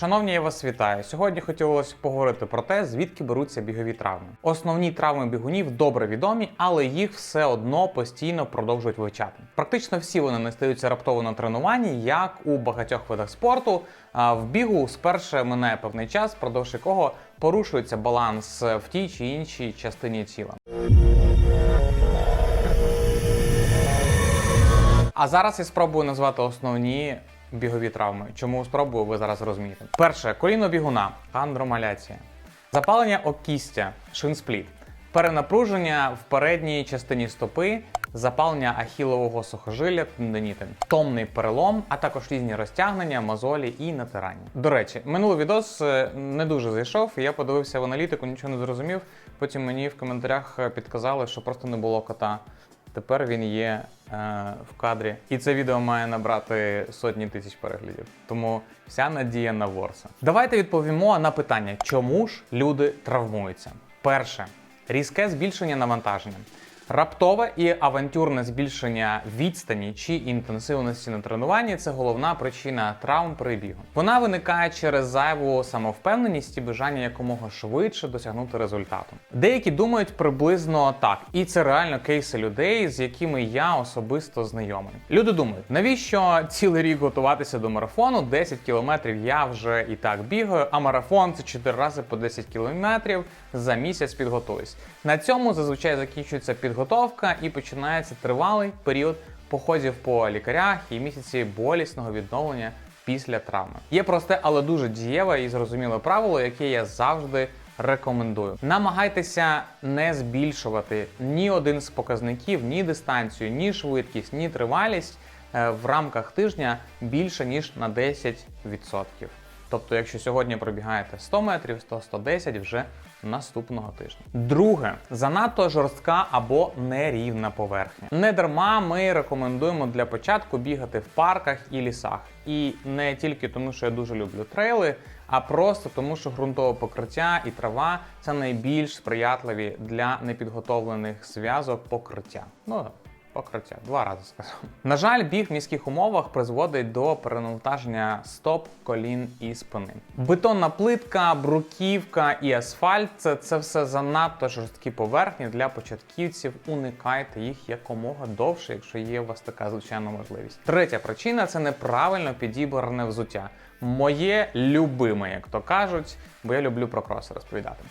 Шановні, я вас вітаю. Сьогодні хотілося поговорити про те, звідки беруться бігові травми. Основні травми бігунів добре відомі, але їх все одно постійно продовжують вивчати. Практично всі вони не стаються раптово на тренуванні, як у багатьох видах спорту. А в бігу спершу минає певний час, впродовж якого порушується баланс в тій чи іншій частині тіла. А зараз я спробую назвати основні бігові травми. Чому спробую, ви зараз розумієте. Перше коліно бігуна, андромаляція, запалення окістя, шинспліт, перенапруження в передній частині стопи, запалення ахілового сухожилля, тендиніти, томний перелом, а також різні розтягнення, мозолі і натирання. До речі, минулий відос е, не дуже зайшов. Я подивився в аналітику, нічого не зрозумів. Потім мені в коментарях е, підказали, що просто не було кота. Тепер він є е, в кадрі, і це відео має набрати сотні тисяч переглядів. Тому вся надія на Ворса. Давайте відповімо на питання, чому ж люди травмуються. Перше різке збільшення навантаження. Раптове і авантюрне збільшення відстані чи інтенсивності на тренуванні це головна причина травм при бігу. Вона виникає через зайву самовпевненість і бажання якомога швидше досягнути результату. Деякі думають приблизно так, і це реально кейси людей, з якими я особисто знайомий. Люди думають, навіщо цілий рік готуватися до марафону? 10 кілометрів я вже і так бігаю, а марафон це 4 рази по 10 кілометрів за місяць підготуюсь. На цьому зазвичай закінчується підготовка і починається тривалий період походів по лікарях і місяці болісного відновлення після травми. Є просте, але дуже дієве і зрозуміле правило, яке я завжди рекомендую. Намагайтеся не збільшувати ні один з показників, ні дистанцію, ні швидкість, ні тривалість е, в рамках тижня більше ніж на 10%. Тобто, якщо сьогодні пробігаєте 100 метрів, 100-110 вже наступного тижня. Друге, занадто жорстка або нерівна поверхня. Не дарма ми рекомендуємо для початку бігати в парках і лісах. І не тільки тому, що я дуже люблю трейли, а просто тому, що ґрунтове покриття і трава це найбільш сприятливі для непідготовлених зв'язок покриття. Ну Покриття, два рази сказав. На жаль, біг в міських умовах призводить до перенавантаження стоп, колін і спини. Бетонна плитка, бруківка і асфальт це, це все занадто жорсткі поверхні для початківців. Уникайте їх якомога довше, якщо є у вас така звичайна можливість. Третя причина це неправильно підібране взуття. Моє любиме, як то кажуть, бо я люблю про кроси розповідати.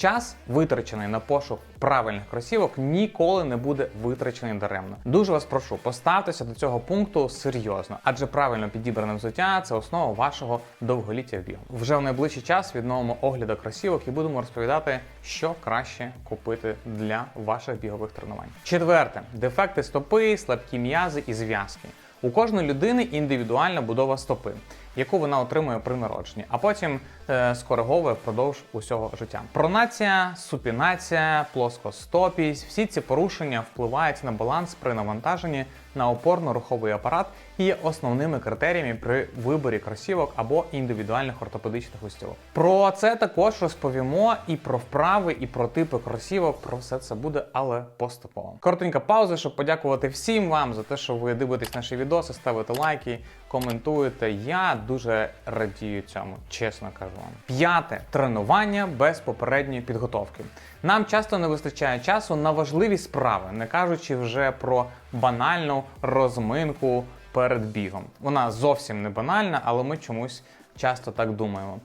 Час, витрачений на пошук правильних кросівок, ніколи не буде витрачений даремно. Дуже вас прошу, поставтеся до цього пункту серйозно, адже правильно підібране взуття це основа вашого довголіття в бігу. Вже в найближчий час відновимо огляди кросівок і будемо розповідати, що краще купити для ваших бігових тренувань. Четверте дефекти стопи, слабкі м'язи і зв'язки. У кожної людини індивідуальна будова стопи, яку вона отримує при народженні, а потім е, скориговує впродовж усього життя. Пронація, супінація, плоскостопість всі ці порушення впливають на баланс при навантаженні на опорно-руховий апарат і є основними критеріями при виборі кросівок або індивідуальних ортопедичних устілок. Про це також розповімо і про вправи, і про типи кросівок. Про все це буде, але поступово. Коротенька пауза, щоб подякувати всім вам за те, що ви дивитесь наші відоси, ставите лайки, коментуєте. Я дуже радію цьому, чесно кажу вам. П'яте тренування без попередньої підготовки. Нам часто не вистачає часу на важливі справи, не кажучи вже про банальну розминку перед бігом. Вона зовсім не банальна, але ми чомусь часто так думаємо.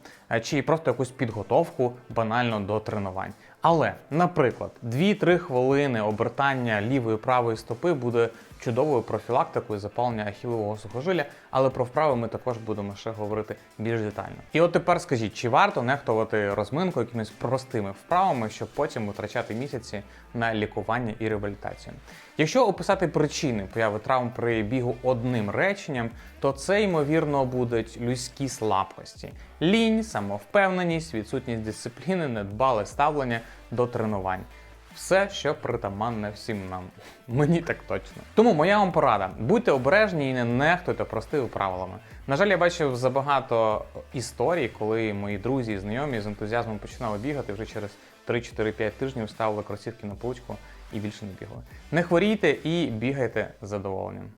Чи просто якусь підготовку банально до тренувань. Але, наприклад, 2-3 хвилини обертання лівої правої стопи буде чудовою профілактикою запалення ахілового сухожилля, але про вправи ми також будемо ще говорити більш детально. І от тепер скажіть, чи варто нехтувати розминку якимись простими вправами, щоб потім витрачати місяці на лікування і реабілітацію? Якщо описати причини появи травм при бігу одним реченням, то це ймовірно будуть людські слабкості, лінь, самовпевненість, відсутність дисципліни, недбале ставлення до тренувань. Все, що притаманне всім нам. Мені так точно. Тому моя вам порада: будьте обережні і не нехтуйте простими правилами. На жаль, я бачив забагато історій, коли мої друзі і знайомі з ентузіазмом починали бігати вже через 3-4-5 тижнів ставили кросівки на поличку і більше не бігали. Не хворійте і бігайте задоволенням.